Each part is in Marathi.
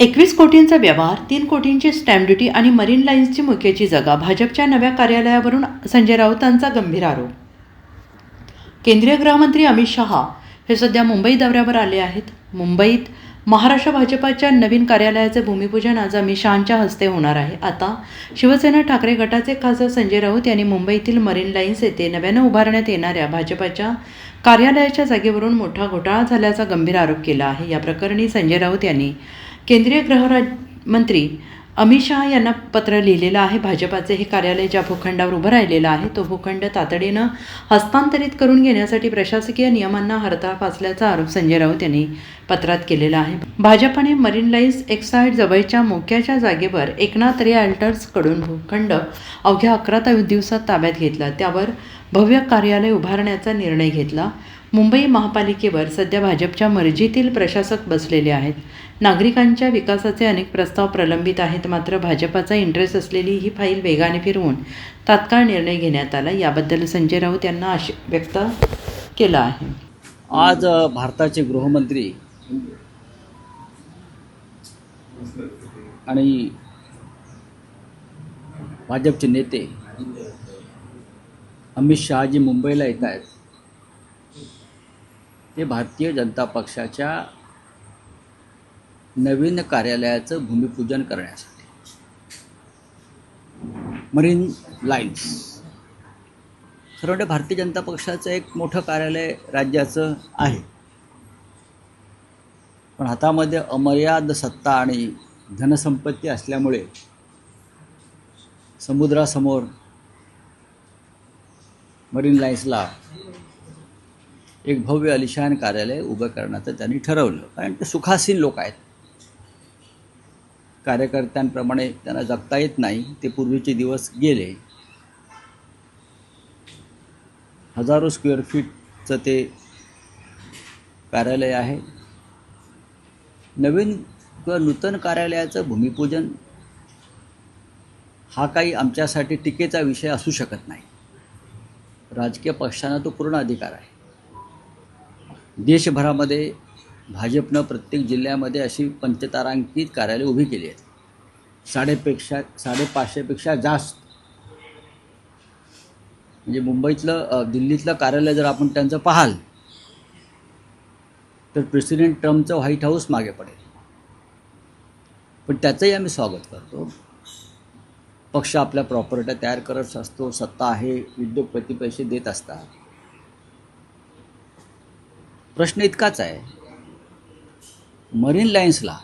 एकवीस कोटींचा व्यवहार तीन कोटींची स्टॅम्प ड्युटी आणि मरीन लाईन्सची मुख्याची जागा भाजपच्या नव्या कार्यालयावरून संजय राऊतांचा गंभीर आरोप. केंद्रीय गृहमंत्री अमित शहा हे सध्या मुंबई दौऱ्यावर आले आहेत. मुंबईत महाराष्ट्र भाजपाच्या नवीन कार्यालयाचे भूमिपूजन आज अमित शहांच्या हस्ते होणार आहे. आता शिवसेना ठाकरे गटाचे खासदार संजय राऊत यांनी मुंबईतील मरीन लाईन्स येथे नव्यानं उभारण्यात येणाऱ्या भाजपाच्या कार्यालयाच्या जागेवरून मोठा घोटाळा झाल्याचा गंभीर आरोप केला आहे. या प्रकरणी संजय राऊत यांनी केंद्रीय गृहराज्यमंत्री अमित शहा यांना पत्र लिहिलेलं आहे. भाजपाचे हे कार्यालय ज्या भूखंडावर उभं राहिलेलं आहे तो भूखंड तातडीनं हस्तांतरित करून घेण्यासाठी प्रशासकीय नियमांना हरताळ फासल्याचा आरोप संजय राऊत यांनी पत्रात केलेला आहे. भाजपाने मरीन लाईन्स एक्साईड जवळच्या मोक्याच्या जागेवर एकनाथ रिअल्टर्सकडून भूखंड अवघ्या अकरा दिवसात ताब्यात घेतला. त्यावर भव्य कार्यालय उभारण्याचा निर्णय घेतला. मुंबई महापालिकेवर सध्या भाजपच्या मर्जीतील प्रशासक बसलेले आहेत. नागरिकांच्या विकासाचे अनेक प्रस्ताव प्रलंबित आहेत मात्र भाजपाचा इंटरेस्ट असलेली ही फाईल वेगाने फिरवून तात्काळ निर्णय घेण्यात आला. याबद्दल संजय राऊत यांना आश व्यक्त केला आहे. आज भारताचे गृहमंत्री आणि भाजपचे नेते अमित शहाजी मुंबईला येत आहेत. ते भारतीय जनता पक्षाच्या नवीन कार्यालयाचं भूमिपूजन करण्यासाठी. मरीन लाईन्स खरं म्हणजे भारतीय जनता पक्षाचं एक मोठं कार्यालय राज्याचं आहे. पण हातामध्ये अमर्याद सत्ता आणि धनसंपत्ती असल्यामुळे समुद्रासमोर मरीन लाईन्सला एक भव्य अलिशान कार्यालय उभं करण्याचं त्यांनी ठरवलं. कारण ते सुखासीन लोक आहेत. कार्यकर्त्यांप्रमाणे त्यांना जगता येत नाही. ते पूर्वीचे दिवस गेले. हजारो स्क्वेअर फीटचं ते कार्यालय आहे. नवीन किंवा नूतन कार्यालयाचं भूमिपूजन हा काही आमच्यासाठी टीकेचा विषय असू शकत नाही. राजकीय पक्षांना तो पूर्ण अधिकार आहे. देशभरामध्ये भाजपनं प्रत्येक जिल्ह्यामध्ये अशी पंचतारांकित कार्यालय उभी केली आहेत. साडेपेक्षा साडेपाचशेपेक्षा जास्त. म्हणजे मुंबईतलं दिल्लीतलं कार्यालय जर आपण त्यांचं पाहाल तर प्रेसिडेंट ट्रम्पचं व्हाईट हाऊस मागे पडेल. पण त्याचंही आम्ही स्वागत करतो. पक्ष आपल्या प्रॉपर्ट्या तयार करत असतो सत्ता आहे उद्योगपती पैसे देत असतात. प्रश्न इतकाच आहे. मरीन लाईन्सला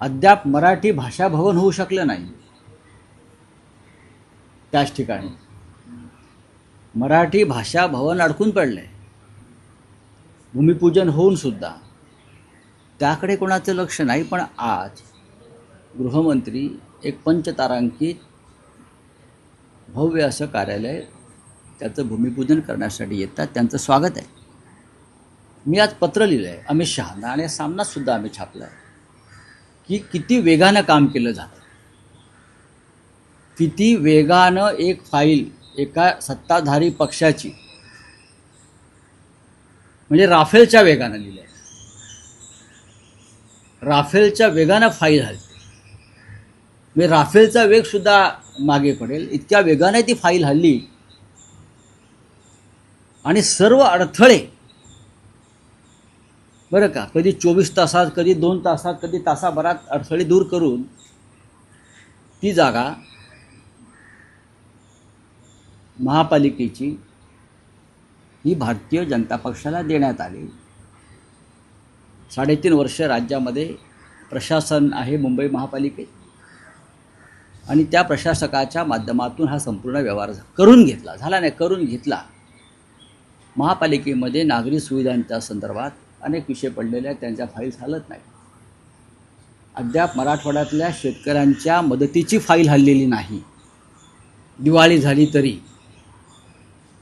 अद्याप मराठी भाषा भवन होऊ शकलं नाही. त्याच ठिकाणी मराठी भाषा भवन अडकून पडलंय. भूमिपूजन होऊन सुद्धा. त्याकडे कोणाचं लक्ष नाही पण आज गृहमंत्री एक पंचतारांकित भव्य असं कार्यालय त्याचं भूमिपूजन करण्यासाठी येतात त्यांचं स्वागत आहे. मी आज पत्र लिहिलं आहे अमित शहाना आणि सामनासुद्धा आम्ही छापला आहे की किती वेगानं काम केलं जातं. किती वेगानं एक फाईल एका सत्ताधारी पक्षाची म्हणजे राफेलच्या वेगानं लिहिलं आहे राफेलच्या वेगानं फाईल हलते. म्हणजे राफेलचा वेगसुद्धा मागे पडेल. इतक्या वेगाने ती फाईल हल्ली. आणि सर्व अडथळे बरं का? कधी चोवीस तासात कधी दोन तासात कधी तासाभरात अडथळे दूर करून ती जागा महापालिकेची ही भारतीय जनता पक्षाला देण्यात आली. साडेतीन वर्ष राज्यामध्ये प्रशासन आहे मुंबई महापालिकेत आणि त्या प्रशासकाच्या माध्यमातून हा संपूर्ण व्यवहार झा- करून घेतला. झाला नाही करून घेतला. महापालिकेमध्ये नागरी सुविधांच्या संदर्भात अनेक विषय पडलेले आहेत त्यांच्या फाईल हालत नाही अद्याप मराठवाड्यातल्या शेतकऱ्यांच्या मदतीची फाईल हल्लेली नाही. दिवाळी झाली तरी.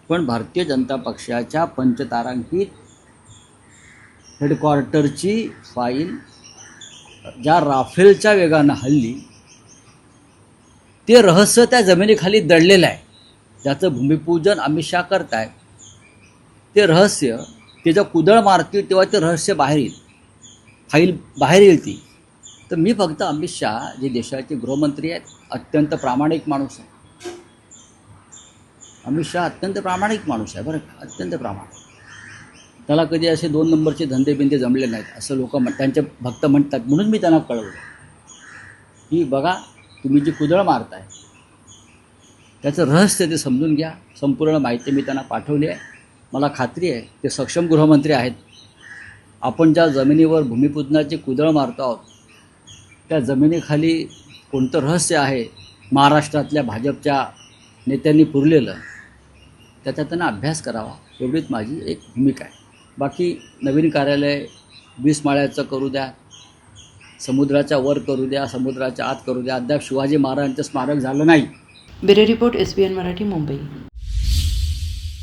पण भारतीय जनता पक्षाच्या पंचतारांकित हेडक्वार्टरची फाईल ज्या राफेलच्या वेगानं हल्ली ते रहस्य त्या जमिनीखाली दडलेलं आहे. ज्याचं भूमिपूजन अमित करत करतायत. ते रहस्य ते कुदळ मारतील तेव्हा ते रहस्य बाहेर येईल. फाईल बाहेर येईल ती. तर मी फक्त अमित शहा जे देशाचे गृहमंत्री आहेत अत्यंत प्रामाणिक माणूस आहे. अमित शहा अत्यंत प्रामाणिक माणूस आहे बरं का? अत्यंत प्रामाणिक. त्याला कधी असे दोन नंबरचे धंदे बिंदे जमले नाहीत असं लोक म्हण त्यांचे भक्त म्हणतात. म्हणून मी त्यांना कळवलं. की बघा तुम्ही जी कुदळ मारताय त्याचं रहस्य ते समजून घ्या. संपूर्ण माहिती मी त्यांना पाठवली आहे. मला खात्री आहे ते सक्षम गृहमंत्री आहेत. आपण ज्या जमिनीवर भूमिपूजनाची कुदळ मारतो आहोत त्या जमिनीखाली कोणतं रहस्य आहे? महाराष्ट्रातल्या भाजपच्या नेत्यांनी पुरलेलं त्याचा त्यांना अभ्यास करावा एवढीच माझी एक भूमिका आहे. बाकी नवीन कार्यालय वीस माळ्याचं करू द्या समुद्राच्या वर करू द्या समुद्राच्या आत करू द्या. अद्याप शिवाजी महाराजांचं स्मारक झालं नाही. Bureau report S B N Marathi Mumbai.